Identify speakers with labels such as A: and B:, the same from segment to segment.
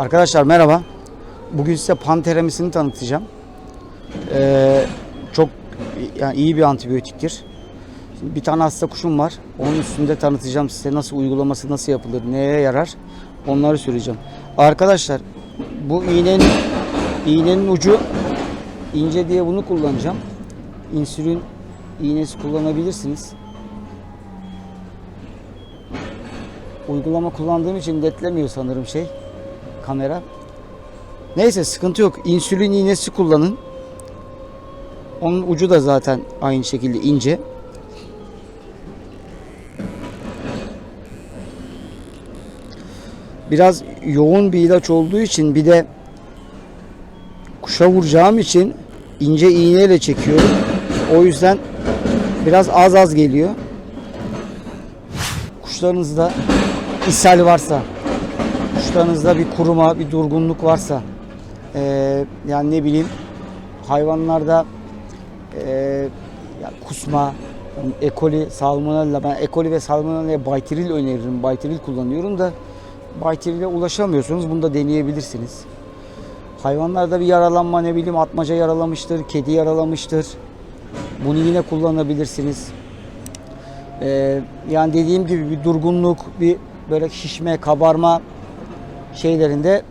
A: Arkadaşlar merhaba. Bugün size panteremisini tanıtacağım. Ee, çok yani iyi bir antibiyotiktir. Şimdi bir tane hasta kuşum var. Onun üstünde tanıtacağım size nasıl uygulaması nasıl yapılır, neye yarar onları söyleyeceğim. Arkadaşlar bu iğnenin iğnenin ucu ince diye bunu kullanacağım. İnsülin iğnesi kullanabilirsiniz. Uygulama kullandığım için netlemiyor sanırım şey kamera. Neyse sıkıntı yok. İnsülin iğnesi kullanın. Onun ucu da zaten aynı şekilde ince. Biraz yoğun bir ilaç olduğu için bir de kuşa vuracağım için ince iğneyle çekiyorum. O yüzden biraz az az geliyor. Kuşlarınızda ishal varsa, kuşlarınızda bir kuruma, bir durgunluk varsa, eee, yani ne bileyim hayvanlarda eee, ya kusma, E. coli, salmonella, ben E. coli ve salmonella'ya baytril öneririm. Baytril kullanıyorum da baytril'e ulaşamıyorsunuz. Bunu da deneyebilirsiniz. Hayvanlarda bir yaralanma ne bileyim atmaca yaralamıştır, kedi yaralamıştır. Bunu yine kullanabilirsiniz. Ee, yani dediğim gibi bir durgunluk, bir böyle şişme, kabarma şeylerinde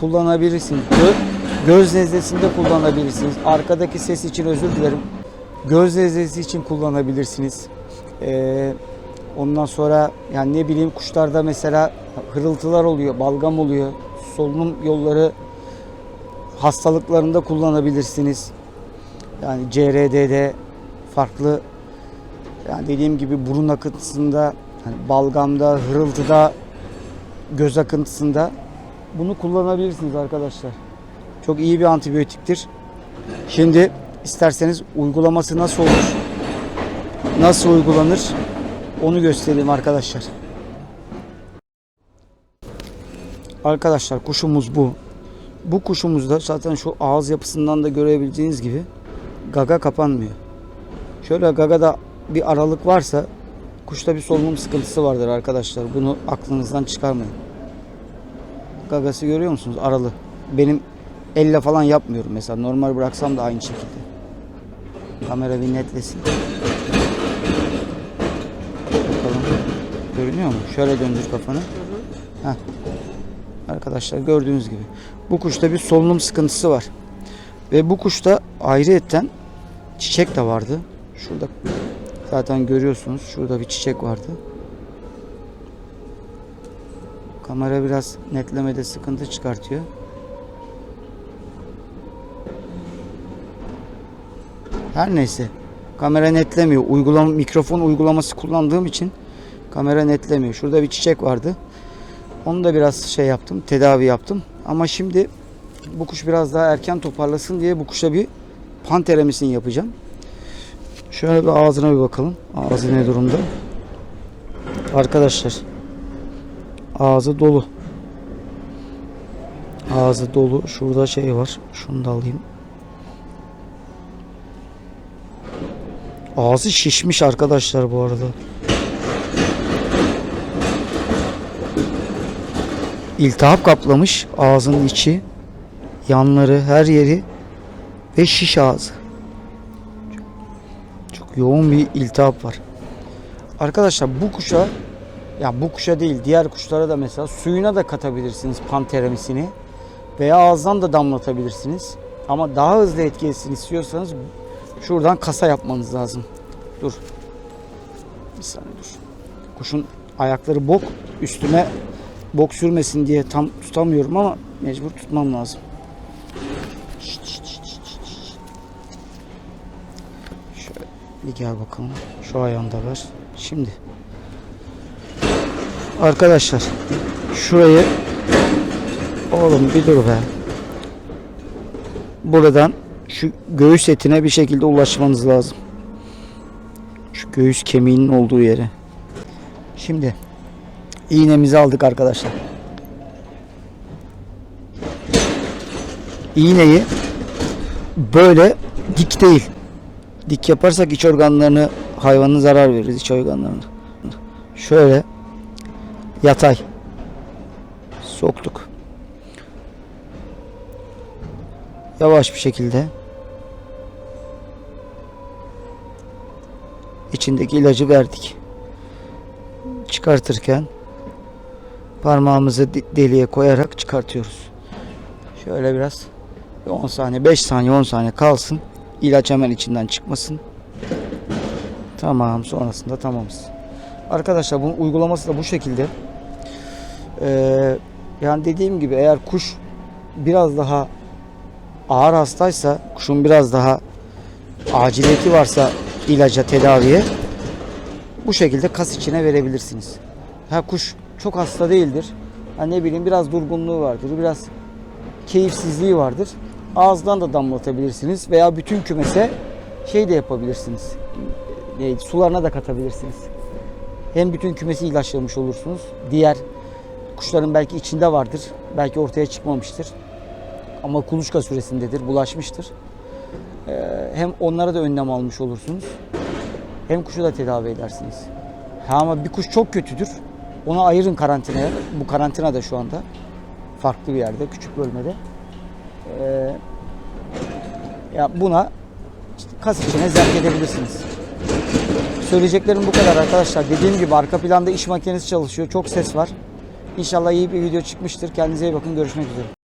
A: kullanabilirsiniz. Gö- göz nezlesinde kullanabilirsiniz. Arkadaki ses için özür dilerim. Göz nezlesi için kullanabilirsiniz. Ee, ondan sonra yani ne bileyim kuşlarda mesela hırıltılar oluyor, balgam oluyor. Solunum yolları hastalıklarında kullanabilirsiniz. Yani CRD'de farklı yani dediğim gibi burun akıntısında, hani balgamda, hırıltıda, göz akıntısında bunu kullanabilirsiniz arkadaşlar. Çok iyi bir antibiyotiktir. Şimdi isterseniz uygulaması nasıl olur? Nasıl uygulanır? Onu göstereyim arkadaşlar. Arkadaşlar kuşumuz bu. Bu kuşumuzda zaten şu ağız yapısından da görebileceğiniz gibi gaga kapanmıyor. Şöyle gagada bir aralık varsa kuşta bir solunum sıkıntısı vardır arkadaşlar. Bunu aklınızdan çıkarmayın. Gagası görüyor musunuz? Aralı. Benim elle falan yapmıyorum mesela. Normal bıraksam da aynı şekilde. Kamera bir netlesin. Bakalım. Görünüyor mu? Şöyle döndür kafanı. Heh. Arkadaşlar gördüğünüz gibi. Bu kuşta bir solunum sıkıntısı var. Ve bu kuşta ayrıyetten çiçek de vardı. Şurada zaten görüyorsunuz. Şurada bir çiçek vardı. Kamera biraz netlemede sıkıntı çıkartıyor. Her neyse. Kamera netlemiyor. Uygulama, mikrofon uygulaması kullandığım için kamera netlemiyor. Şurada bir çiçek vardı. Onu da biraz şey yaptım. Tedavi yaptım. Ama şimdi bu kuş biraz daha erken toparlasın diye bu kuşa bir panteremisini yapacağım. Şöyle bir ağzına bir bakalım. Ağzı ne durumda? Arkadaşlar ağzı dolu. Ağzı dolu. Şurada şey var. Şunu da alayım. Ağzı şişmiş arkadaşlar bu arada. İltihap kaplamış ağzının içi, yanları, her yeri ve şiş ağzı. Yoğun bir iltihap var. Arkadaşlar bu kuşa ya bu kuşa değil diğer kuşlara da mesela suyuna da katabilirsiniz panteremisini veya ağızdan da damlatabilirsiniz. Ama daha hızlı etki etsin istiyorsanız şuradan kasa yapmanız lazım. Dur. Bir saniye dur. Kuşun ayakları bok üstüme bok sürmesin diye tam tutamıyorum ama mecbur tutmam lazım. Şşt, şşt, şşt, bir gel bakalım. Şu ayağında var. Şimdi arkadaşlar şurayı oğlum bir dur be. Buradan şu göğüs etine bir şekilde ulaşmanız lazım. Şu göğüs kemiğinin olduğu yere. Şimdi iğnemizi aldık arkadaşlar. İğneyi böyle dik değil. Dik yaparsak iç organlarını hayvanın zarar veririz iç organlarına. Şöyle yatay soktuk. Yavaş bir şekilde içindeki ilacı verdik. Çıkartırken parmağımızı de- deliğe koyarak çıkartıyoruz. Şöyle biraz bir 10 saniye, 5 saniye, 10 saniye kalsın. İlaç hemen içinden çıkmasın. Tamam, sonrasında tamamız. Arkadaşlar bunun uygulaması da bu şekilde. Ee, yani dediğim gibi eğer kuş biraz daha ağır hastaysa, kuşun biraz daha aciliyeti varsa ilaca, tedaviye bu şekilde kas içine verebilirsiniz. Ha kuş çok hasta değildir. Ha ne bileyim biraz durgunluğu vardır, biraz keyifsizliği vardır. Ağızdan da damlatabilirsiniz veya bütün kümese şey de yapabilirsiniz. Neydi? Sularına da katabilirsiniz. Hem bütün kümesi ilaçlamış olursunuz. Diğer kuşların belki içinde vardır. Belki ortaya çıkmamıştır. Ama kuluçka süresindedir, bulaşmıştır. Ee, hem onlara da önlem almış olursunuz. Hem kuşu da tedavi edersiniz. Ha ama bir kuş çok kötüdür. Onu ayırın karantinaya. Bu karantina da şu anda. Farklı bir yerde, küçük bölmede. Ee, ya buna kas içine zerk edebilirsiniz. Söyleyeceklerim bu kadar arkadaşlar. Dediğim gibi arka planda iş makinesi çalışıyor. Çok ses var. İnşallah iyi bir video çıkmıştır. Kendinize iyi bakın. Görüşmek üzere.